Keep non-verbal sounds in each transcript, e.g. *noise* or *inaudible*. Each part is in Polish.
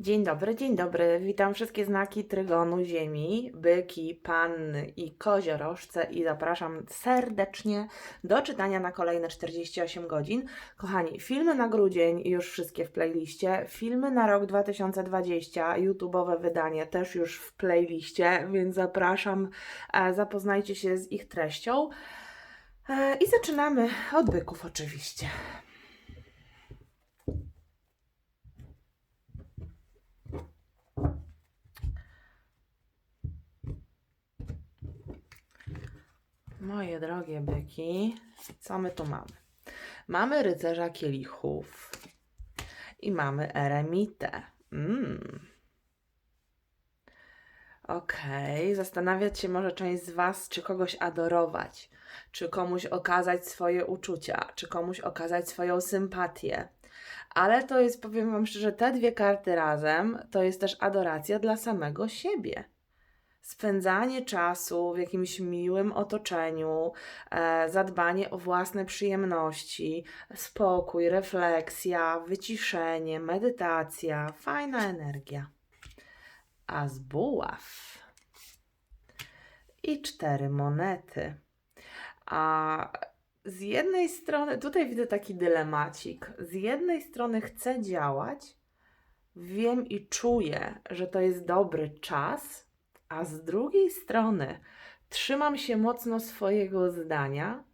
Dzień dobry, dzień dobry. Witam wszystkie znaki trygonu Ziemi, byki, panny i koziorożce i zapraszam serdecznie do czytania na kolejne 48 godzin. Kochani, filmy na grudzień już wszystkie w playliście, filmy na rok 2020, YouTube'owe wydanie też już w playliście, więc zapraszam, e, zapoznajcie się z ich treścią. E, I zaczynamy od byków oczywiście. Moje drogie byki, co my tu mamy? Mamy rycerza kielichów i mamy eremitę. Mm. Okej, zastanawiać się może część z Was, czy kogoś adorować, czy komuś okazać swoje uczucia, czy komuś okazać swoją sympatię. Ale to jest, powiem Wam szczerze, te dwie karty razem to jest też adoracja dla samego siebie spędzanie czasu w jakimś miłym otoczeniu, e, zadbanie o własne przyjemności, spokój, refleksja, wyciszenie, medytacja, fajna energia. A z buław i cztery monety. A z jednej strony, tutaj widzę taki dylemacik. Z jednej strony chcę działać, wiem i czuję, że to jest dobry czas, a z drugiej strony trzymam się mocno swojego zdania,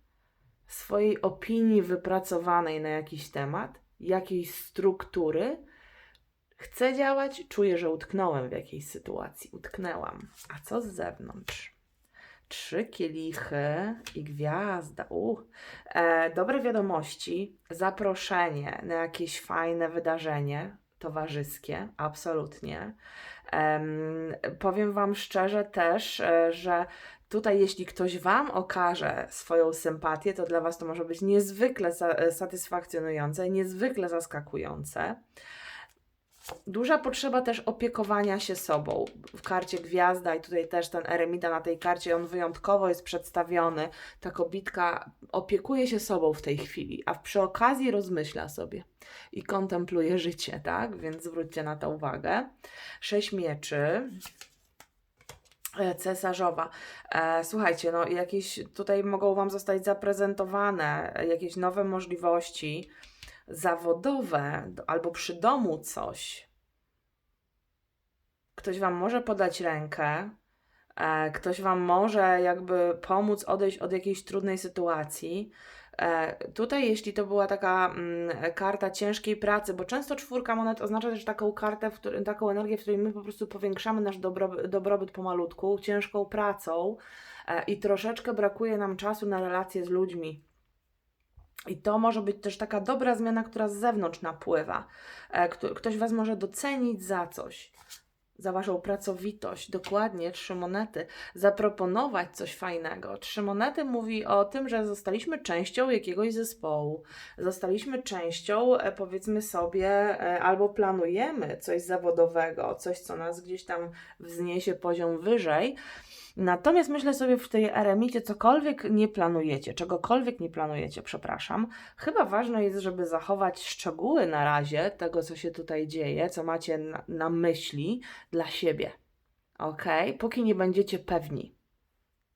swojej opinii wypracowanej na jakiś temat, jakiejś struktury. Chcę działać, czuję, że utknąłem w jakiejś sytuacji, utknęłam. A co z zewnątrz? Trzy kielichy i gwiazda. U. E, dobre wiadomości, zaproszenie na jakieś fajne wydarzenie towarzyskie, absolutnie. Em, powiem Wam szczerze też, e, że tutaj, jeśli ktoś Wam okaże swoją sympatię, to dla Was to może być niezwykle e, satysfakcjonujące, niezwykle zaskakujące. Duża potrzeba też opiekowania się sobą. W karcie Gwiazda i tutaj też ten eremita na tej karcie, on wyjątkowo jest przedstawiony. Ta kobitka opiekuje się sobą w tej chwili, a przy okazji rozmyśla sobie i kontempluje życie, tak? Więc zwróćcie na to uwagę. Sześć mieczy. E, Cesarzowa. E, słuchajcie, no jakieś tutaj mogą Wam zostać zaprezentowane jakieś nowe możliwości zawodowe do- albo przy domu coś. Ktoś Wam może podać rękę, e, ktoś Wam może jakby pomóc odejść od jakiejś trudnej sytuacji. E, tutaj, jeśli to była taka mm, karta ciężkiej pracy, bo często czwórka monet oznacza też taką kartę, taką energię, w której my po prostu powiększamy nasz dobrobyt, dobrobyt pomalutku, ciężką pracą e, i troszeczkę brakuje nam czasu na relacje z ludźmi. I to może być też taka dobra zmiana, która z zewnątrz napływa. E, kto- Ktoś Was może docenić za coś, za Waszą pracowitość. Dokładnie, trzy monety. Zaproponować coś fajnego. Trzy monety mówi o tym, że zostaliśmy częścią jakiegoś zespołu. Zostaliśmy częścią, e, powiedzmy sobie, e, albo planujemy coś zawodowego, coś, co nas gdzieś tam wzniesie poziom wyżej. Natomiast myślę sobie w tej eremicie, cokolwiek nie planujecie, czegokolwiek nie planujecie, przepraszam, chyba ważne jest, żeby zachować szczegóły na razie tego, co się tutaj dzieje, co macie na, na myśli dla siebie. Ok? Póki nie będziecie pewni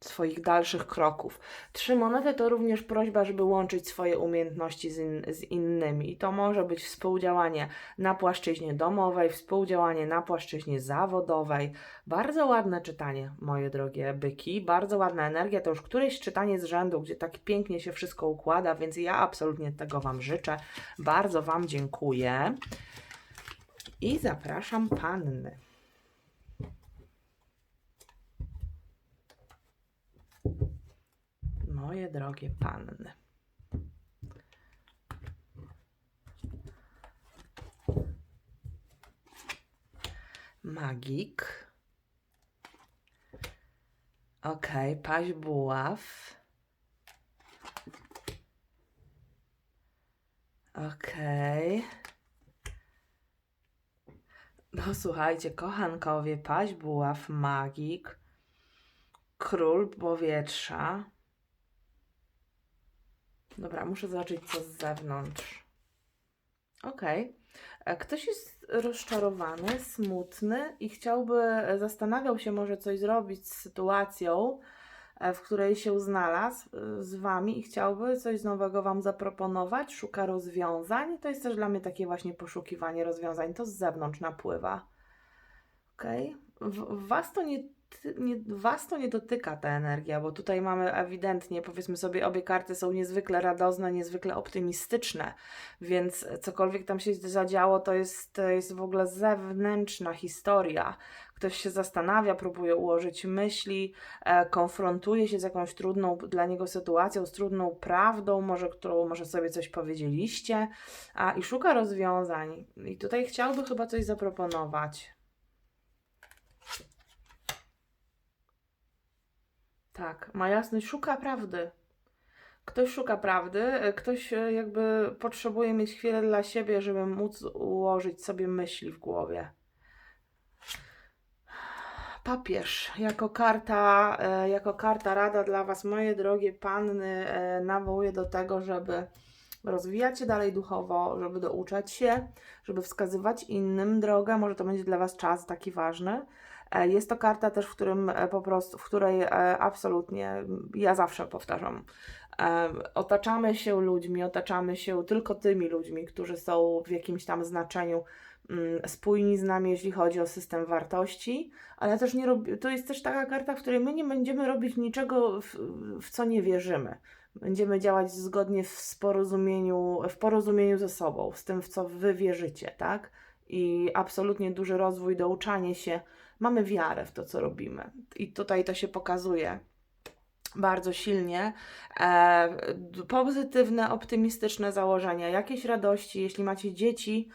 swoich dalszych kroków. Trzy monety to również prośba, żeby łączyć swoje umiejętności z, in, z innymi. I to może być współdziałanie na płaszczyźnie domowej, współdziałanie na płaszczyźnie zawodowej. Bardzo ładne czytanie, moje drogie byki. Bardzo ładna energia. To już któreś czytanie z rzędu, gdzie tak pięknie się wszystko układa, więc ja absolutnie tego Wam życzę. Bardzo Wam dziękuję. I zapraszam panny. Moje drogie panny. Magik. Okej, paź buław. Okej. No słuchajcie, kochankowie, paź buław, magik, król powietrza. Dobra, muszę zobaczyć co z zewnątrz. Okej. E, Ktoś jest rozczarowany, smutny i chciałby, e, zastanawiał się może coś zrobić z sytuacją, e, w której się znalazł z Wami i chciałby coś nowego Wam zaproponować, szuka rozwiązań. To jest też dla mnie takie właśnie poszukiwanie rozwiązań. To z zewnątrz napływa. W was to nie, nie, was to nie dotyka ta energia, bo tutaj mamy ewidentnie, powiedzmy sobie, obie karty są niezwykle radosne, niezwykle optymistyczne, więc cokolwiek tam się zadziało, to jest, to jest w ogóle zewnętrzna historia. Ktoś się zastanawia, próbuje ułożyć myśli, e, konfrontuje się z jakąś trudną dla niego sytuacją, z trudną prawdą, może którą może sobie coś powiedzieliście, a i szuka rozwiązań. I tutaj chciałby chyba coś zaproponować. Tak, ma jasność, szuka prawdy. Ktoś szuka prawdy, e, ktoś e, jakby potrzebuje mieć chwilę dla siebie, żeby móc ułożyć sobie myśli w głowie. Papież jako karta, e, jako karta rada dla Was, moje drogie panny, nawołuje do tego, żeby rozwijać się dalej duchowo, żeby douczać się, żeby wskazywać innym drogę. Może to będzie dla Was czas taki ważny. E, Jest to karta też, w którym e, po prostu, w której e, absolutnie, ja zawsze powtarzam, otaczamy się ludźmi, otaczamy się tylko tymi ludźmi, którzy są w jakimś tam znaczeniu mm, spójni z nami, jeśli chodzi o system wartości, ale też nie robi, to jest też taka karta, w której my nie będziemy robić niczego, w, w co nie wierzymy. Będziemy działać zgodnie w porozumieniu, w porozumieniu ze sobą, z tym, w co wy wierzycie, tak? I absolutnie duży rozwój, douczanie się. Mamy wiarę w to, co robimy. I tutaj to się pokazuje bardzo silnie. E, pozytywne, optymistyczne założenia, jakieś radości, jeśli macie dzieci,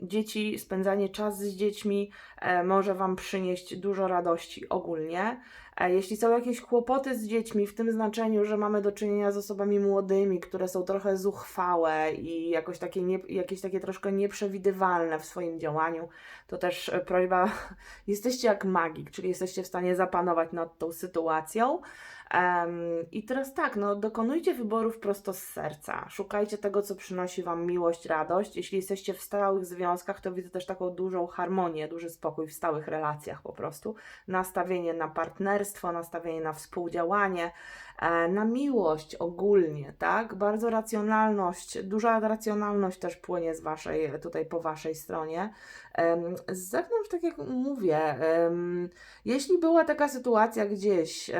dzieci, spędzanie czasu z dziećmi e, może Wam przynieść dużo radości ogólnie. E, jeśli są jakieś kłopoty z dziećmi, w tym znaczeniu, że mamy do czynienia z osobami młodymi, które są trochę zuchwałe i jakoś takie nie, jakieś takie troszkę nieprzewidywalne w swoim działaniu, to też e, prośba, *laughs* jesteście jak magik, czyli jesteście w stanie zapanować nad tą sytuacją. Em, I teraz tak, no dokonujcie wyborów prosto z serca. Szukajcie tego, co przynosi Wam miłość, radość. Jeśli jesteście w stałych związkach, to widzę też taką dużą harmonię, duży spokój w stałych relacjach po prostu. Nastawienie na partnerstwo, nastawienie na współdziałanie, e, na miłość ogólnie, tak? Bardzo racjonalność, duża racjonalność też płynie z Waszej, tutaj po Waszej stronie. Em, Z zewnątrz, tak jak mówię, em, jeśli była taka sytuacja gdzieś,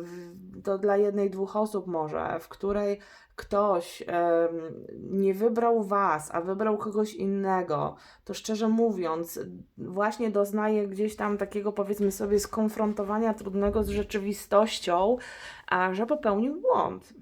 w- to dla jednej, dwóch osób może, w której ktoś nie wybrał Was, a wybrał kogoś innego, to szczerze mówiąc, właśnie doznaje gdzieś tam takiego, powiedzmy sobie, skonfrontowania trudnego z rzeczywistością, a że popełnił błąd.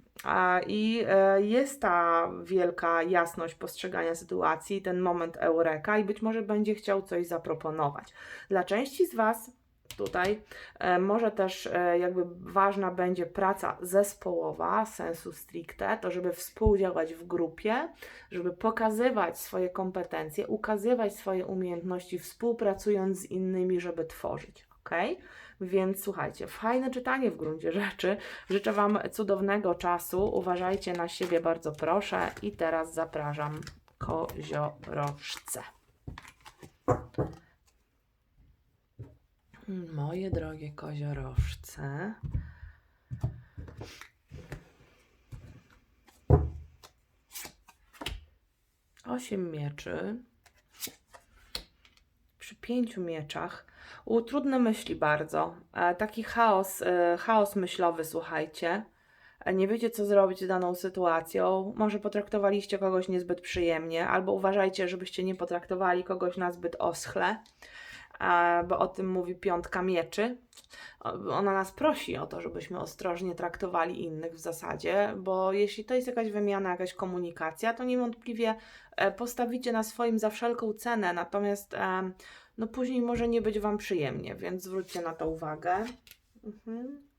I e, jest ta wielka jasność postrzegania sytuacji, ten moment eureka, i być może będzie chciał coś zaproponować. Dla części z Was tutaj e, może też e, jakby ważna będzie praca zespołowa, sensu stricte, to żeby współdziałać w grupie, żeby pokazywać swoje kompetencje, ukazywać swoje umiejętności, współpracując z innymi, żeby tworzyć. Ok? Więc słuchajcie, fajne czytanie w gruncie rzeczy. Życzę Wam cudownego czasu. Uważajcie na siebie, bardzo proszę. I teraz zapraszam koziorożce. Moje drogie koziorożce. Osiem mieczy. Przy pięciu mieczach. U, trudne myśli bardzo. E, taki chaos, e, chaos myślowy, słuchajcie. E, nie wiecie, co zrobić z daną sytuacją. Może potraktowaliście kogoś niezbyt przyjemnie, albo uważajcie, żebyście nie potraktowali kogoś na zbyt oschle, bo o tym mówi piątka mieczy. Ona nas prosi o to, żebyśmy ostrożnie traktowali innych w zasadzie, bo jeśli to jest jakaś wymiana, jakaś komunikacja, to niewątpliwie e, postawicie na swoim za wszelką cenę, natomiast em, no później może nie być Wam przyjemnie, więc zwróćcie na to uwagę. Mhm.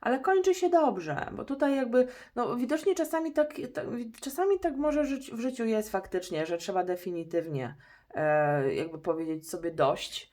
Ale kończy się dobrze, bo tutaj jakby, no widocznie czasami tak, tak czasami tak może żyć, w życiu jest faktycznie, że trzeba definitywnie e, jakby powiedzieć sobie dość.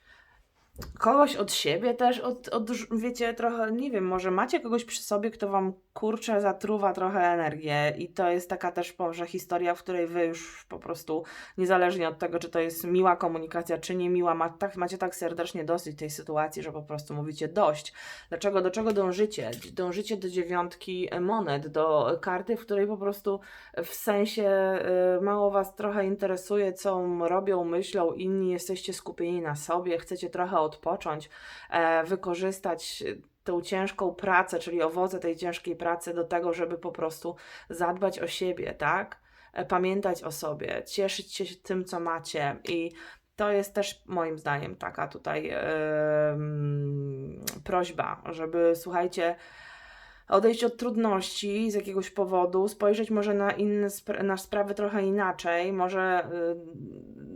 Kogoś od siebie też, od, od, wiecie, trochę, nie wiem, może macie kogoś przy sobie, kto wam kurczę zatruwa trochę energię i to jest taka też może historia, w której wy już po prostu, niezależnie od tego, czy to jest miła komunikacja, czy nie miła, ma, tak, macie tak serdecznie dosyć tej sytuacji, że po prostu mówicie dość. Dlaczego, do czego dążycie? Dążycie do dziewiątki monet, do karty, w której po prostu w sensie y, mało was trochę interesuje, co robią, myślą inni, jesteście skupieni na sobie, chcecie trochę odpocząć, e, wykorzystać tą ciężką pracę, czyli owoce tej ciężkiej pracy do tego, żeby po prostu zadbać o siebie, tak? E, Pamiętać o sobie, cieszyć się tym, co macie i to jest też moim zdaniem taka tutaj em, prośba, żeby słuchajcie, odejść od trudności z jakiegoś powodu, spojrzeć może na inne na sprawy trochę inaczej, może y,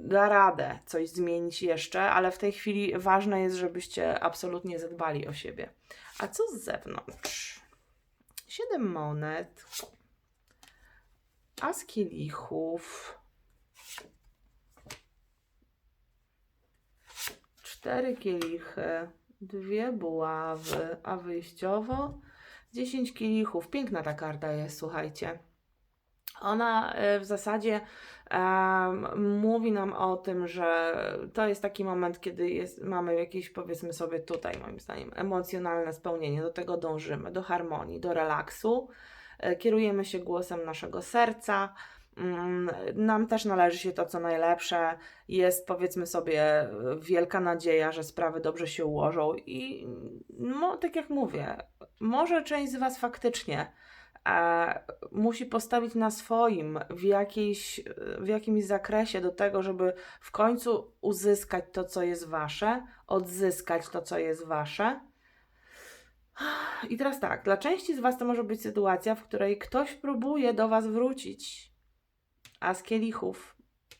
da radę coś zmienić jeszcze, ale w tej chwili ważne jest, żebyście absolutnie zadbali o siebie. A co z zewnątrz? Siedem monet, as kielichów, cztery kielichy, dwie buławy, a wyjściowo 10 kielichów. Piękna ta karta jest, słuchajcie. Ona e, w zasadzie em, mówi nam o tym, że to jest taki moment, kiedy jest, mamy jakieś, powiedzmy sobie tutaj, moim zdaniem, emocjonalne spełnienie. Do tego dążymy, do harmonii, do relaksu. E, Kierujemy się głosem naszego serca. Mm, Nam też należy się to, co najlepsze. Jest, powiedzmy sobie, wielka nadzieja, że sprawy dobrze się ułożą, i no, tak jak mówię, może część z Was faktycznie e, musi postawić na swoim w, jakiejś, w jakimś zakresie do tego, żeby w końcu uzyskać to, co jest Wasze, odzyskać to, co jest Wasze. I teraz tak, dla części z Was to może być sytuacja, w której ktoś próbuje do Was wrócić, a z kielichów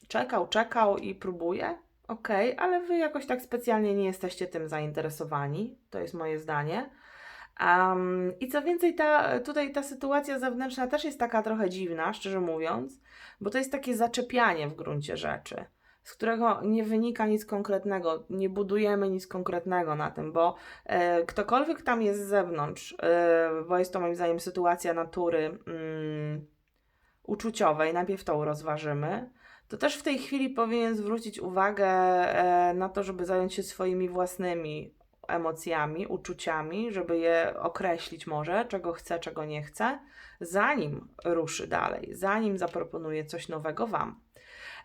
czekał, czekał i próbuje. Okej, ale Wy jakoś tak specjalnie nie jesteście tym zainteresowani. To jest moje zdanie. Um, I co więcej, ta, tutaj ta sytuacja zewnętrzna też jest taka trochę dziwna, szczerze mówiąc, bo to jest takie zaczepianie w gruncie rzeczy, z którego nie wynika nic konkretnego, nie budujemy nic konkretnego na tym, bo e, ktokolwiek tam jest z zewnątrz, e, bo jest to moim zdaniem sytuacja natury mm, uczuciowej, najpierw tą rozważymy, to też w tej chwili powinien zwrócić uwagę e, na to, żeby zająć się swoimi własnymi emocjami, uczuciami, żeby je określić może, czego chce, czego nie chce, zanim ruszy dalej, zanim zaproponuje coś nowego Wam.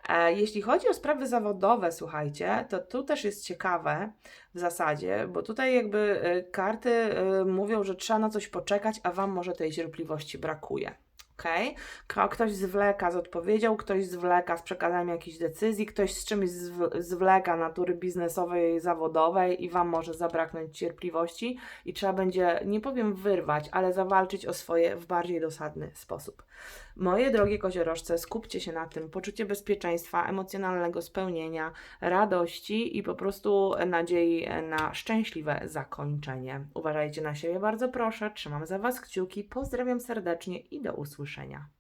E, Jeśli chodzi o sprawy zawodowe, słuchajcie, to tu też jest ciekawe w zasadzie, bo tutaj jakby e, karty mówią, że trzeba na coś poczekać, a Wam może tej cierpliwości brakuje. Okay? Ktoś zwleka z odpowiedzią, ktoś zwleka z przekazaniem jakichś decyzji, ktoś z czymś zw- zwleka natury biznesowej, zawodowej i Wam może zabraknąć cierpliwości i trzeba będzie, nie powiem wyrwać, ale zawalczyć o swoje w bardziej dosadny sposób. Moje drogie koziorożce, skupcie się na tym. Poczucie bezpieczeństwa, emocjonalnego spełnienia, radości i po prostu nadziei na szczęśliwe zakończenie. Uważajcie na siebie bardzo proszę, trzymam za Was kciuki, pozdrawiam serdecznie i do usłyszenia.